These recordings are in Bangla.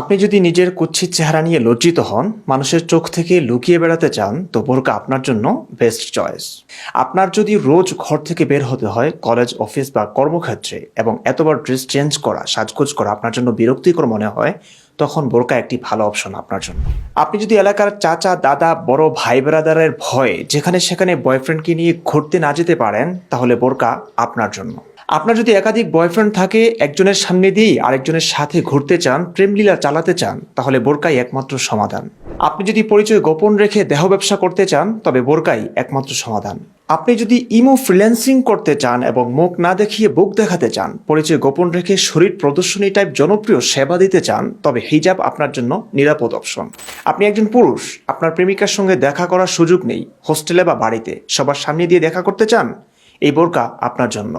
আপনি যদি নিজের কুচ্ছিত চেহারা নিয়ে লজ্জিত হন, মানুষের চোখ থেকে লুকিয়ে বেড়াতে চান, তো বোরকা আপনার জন্য বেস্ট চয়েস আপনার যদি রোজ ঘর থেকে বের হতে হয় কলেজ অফিস বা কর্মক্ষেত্রে এবং এতবার ড্রেস চেঞ্জ করা, সাজগোজ করা আপনার জন্য বিরক্তিকর মনে হয়, তখন বোরকা একটি ভালো অপশন আপনার জন্য। আপনি যদি এলাকার চাচা, দাদা, বড় ভাই ব্রাদারের ভয়ে যেখানে সেখানে বয়ফ্রেন্ডকে নিয়ে ঘুরতে না যেতে পারেন, তাহলে বোরকা আপনার জন্য। আপনার যদি একাধিক বয়ফ্রেন্ড থাকে, একজনের সামনে দিয়ে আরেকজনের সাথে ঘুরতে চান, প্রেমলীলা চালাতে চান, তাহলে বোরকাই একমাত্র সমাধান। আপনি যদি পরিচয় গোপন রেখে দেহ ব্যবসা করতে চান, তবে বোরকাই একমাত্র সমাধান। আপনি যদি ইমো ফ্রিল্যান্সিং করতে চান এবং মুখ না দেখিয়ে বুক দেখাতে চান, পরিচয় গোপন রেখে শরীর প্রদর্শনী টাইপ জনপ্রিয় সেবা দিতে চান, তবে হিজাব আপনার জন্য নিরাপদ অপশন আপনি একজন পুরুষ, আপনার প্রেমিকার সঙ্গে দেখা করার সুযোগ নেই হোস্টেলে বা বাড়িতে। সবার সামনে দিয়ে দেখা করতে চান, এই বোরকা আপনার জন্য।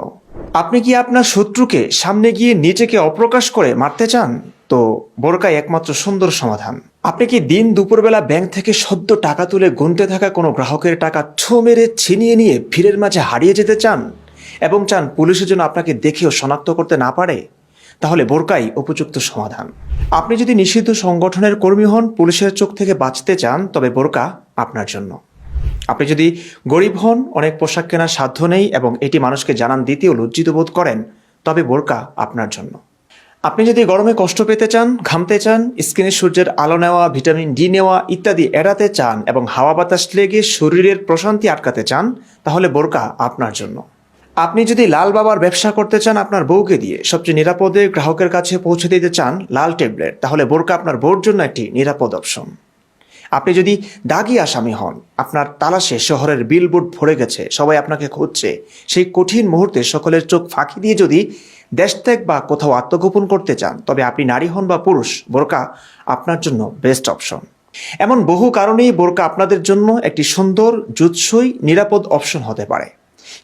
আপনি কি আপনার শত্রুকে সামনে গিয়ে নিজেকে অপ্রকাশ করে মারতে চান? তো বোরকাই একমাত্র সুন্দর সমাধান। আপনি কি দিন দুপুরবেলা ব্যাংক থেকে সদ্য টাকা তুলে গুনতে থাকা কোনো গ্রাহকের টাকা ছো মেরে ছিনিয়ে নিয়ে ভিড়ের মাঝে হারিয়ে যেতে চান? এবং চান পুলিশের জন্য আপনাকে দেখেও শনাক্ত করতে না পারে? তাহলে বোরকাই উপযুক্ত সমাধান। আপনি যদি নিষিদ্ধ সংগঠনের কর্মী হন, পুলিশের চোখ থেকে বাঁচতে চান, তবে বোরকা আপনার জন্য। আপনি যদি গরিব হন, অনেক পোশাক কেনার সাধ্য নেই এবং এটি মানুষকে জানান দিতেও লজ্জিত বোধ করেন, তবে বোরকা আপনার জন্য। আপনি যদি গরমে কষ্ট পেতে চান, ঘামতে চান, স্কিনে সূর্যের আলো নেওয়া, ভিটামিন ডি নেওয়া ইত্যাদি এড়াতে চান এবং হাওয়া বাতাস লেগে শরীরের প্রশান্তি আটকাতে চান, তাহলে বোরকা আপনার জন্য। আপনি যদি লাল বাবার ব্যবসা করতে চান আপনার বউকে দিয়ে, সবচেয়ে নিরাপদে গ্রাহকের কাছে পৌঁছে দিতে চান লাল ট্যাবলেট, তাহলে বোরকা আপনার বউর জন্য একটি নিরাপদ অপশন। আপনি যদি দাগি আসামি হন, আপনার তালাশে শহরের বিলবোর্ড ভরে গেছে, সবাই আপনাকে খুঁজছে, সেই কঠিন মুহূর্তে সকলের চোখ ফাঁকি দিয়ে যদি দেশত্যাগ বা কোথাও আত্মগোপন করতে চান, তবে আপনি নারী হন বা পুরুষ, বোরকা আপনার জন্য বেস্ট অপশন এমন বহু কারণেই বোরকা আপনাদের জন্য একটি সুন্দর, জুৎসই, নিরাপদ অপশন হতে পারে।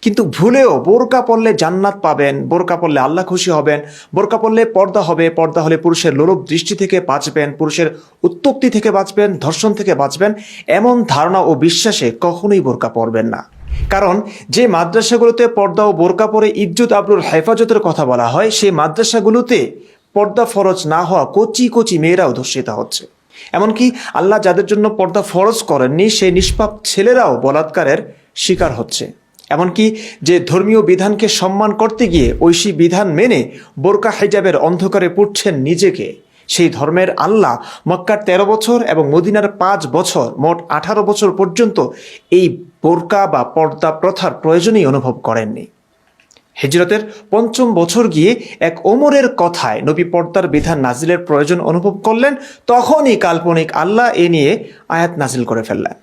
কিন্তু ভুলেও বোরকা পড়লে জান্নাত পাবেন, বোরকা পড়লে আল্লাহ খুশি হবেন, বোরকা পড়লে পর্দা হবে, পর্দা হলে পুরুষের লোলভ দৃষ্টি থেকে বাঁচবেন, পুরুষের উত্তক্তি থেকে বাঁচবেন, ধর্ষণ থেকে বাঁচবেন, এমন ধারণা ও বিশ্বাসে কখনোই বোরকা পরবেন না। কারণ যে মাদ্রাসাগুলোতে পর্দা ও বোরকা পরে ইজ্জত আবরুল হেফাজতের কথা বলা হয়, সেই মাদ্রাসাগুলোতে পর্দা ফরজ না হওয়া কচি কচি মেয়েরাও ধর্ষিত হচ্ছে। এমনকি আল্লাহ যাদের জন্য পর্দা ফরজ করেননি, সেই নিষ্পাপ ছেলেরাও বলাৎকারের শিকার হচ্ছে। এমনকি যে ধর্মীয় বিধানকে সম্মান করতে গিয়ে ঐশী বিধান মেনে বোরকা হেজাবের অন্ধকারে পুড়ছেন নিজেকে, সেই ধর্মের আল্লাহ মক্কার তেরো বছর এবং মদিনার পাঁচ বছর, মোট আঠারো বছর পর্যন্ত এই বোরকা বা পর্দা প্রথার প্রয়োজনই অনুভব করেননি। হিজরতের পঞ্চম বছর গিয়ে এক ওমরের কথায় নবী পর্দার বিধান নাজিলের প্রয়োজন অনুভব করলেন, তখনই কাল্পনিক আল্লাহ এ নিয়ে আয়াত নাজিল করে ফেললেন।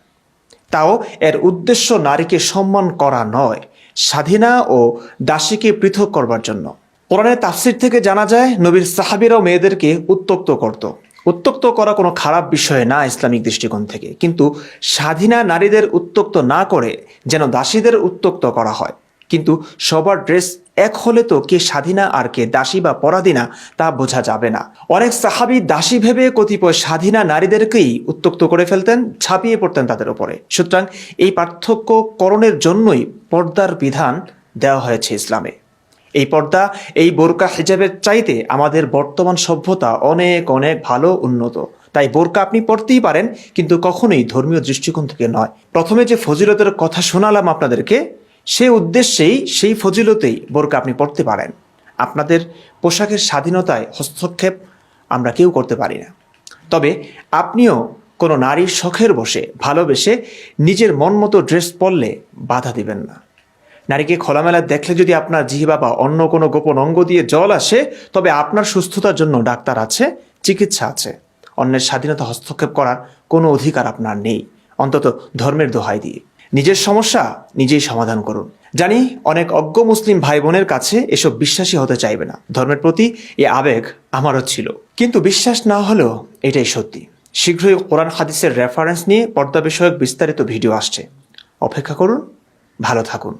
তাও এর উদ্দেশ্য নারীকে সম্মান করা নয়, স্বাধীনা ও দাসীকে পৃথক করবার জন্য। কোরআনের তাফসির থেকে জানা যায়, নবীর সাহাবিরাও মেয়েদেরকে উত্তক্ত করত। উত্তক্ত করা কোনো খারাপ বিষয় না ইসলামিক দৃষ্টিকোণ থেকে। কিন্তু স্বাধীনা নারীদের উত্তক্ত না করে যেন দাসীদের উত্তক্ত করা হয়। কিন্তু সবার ড্রেস এক হলে তো কে স্বাধীনা আর কে দাসী বা পরাধীনা তা বোঝা যাবে না। অনেক সাহাবি দাসী ভেবে কতিপয় স্বাধীনা নারীদেরকেই উত্তক্ত করে ফেলতেন, ছাপিয়ে পড়তেন তাদের উপরে। সুতরাং এই পার্থক্য করণের জন্যই পর্দার বিধান দেওয়া হয়েছে ইসলামে। এই পর্দা, এই বোরকা হিজাবের চাইতে আমাদের বর্তমান সভ্যতা অনেক অনেক ভালো উন্নত। তাই বোরকা আপনি পড়তেই পারেন, কিন্তু কখনোই ধর্মীয় দৃষ্টিকোণ থেকে নয়। প্রথমে যে ফজিলতের কথা শোনালাম আপনাদেরকে সেই উদ্দেশ্যেই, সেই ফজিলতেই বোরকা আপনি পড়তে পারেন। আপনাদের পোশাকের স্বাধীনতায় হস্তক্ষেপ আমরা কেউ করতে পারি না। তবে আপনিও কোনো নারীর শখের বসে ভালোবেসে নিজের মন মতো ড্রেস পরলে বাধা দিবেন না। নারীকে খোলামেলা দেখলে যদি আপনার জিহিবা বা অন্য কোনো গোপন অঙ্গ দিয়ে জল আসে, তবে আপনার সুস্থতার জন্য ডাক্তার আছে, চিকিৎসা আছে। অন্যের স্বাধীনতা হস্তক্ষেপ করার কোনো অধিকার আপনার নেই। অন্তত ধর্মের দোহাই দিয়ে। নিজের সমস্যা নিজেই সমাধান করুন। জানি অনেক অজ্ঞ মুসলিম ভাই বোনের কাছে এসব বিশ্বাসী হতে চাইবে না। ধর্মের প্রতি এ আবেগ আমারও ছিল। কিন্তু বিশ্বাস না হলেও এটাই সত্যি। শীঘ্রই কোরআন হাদিসের রেফারেন্স নিয়ে পর্দা বিষয়ক বিস্তারিত ভিডিও আসছে। অপেক্ষা করুন, ভালো থাকুন।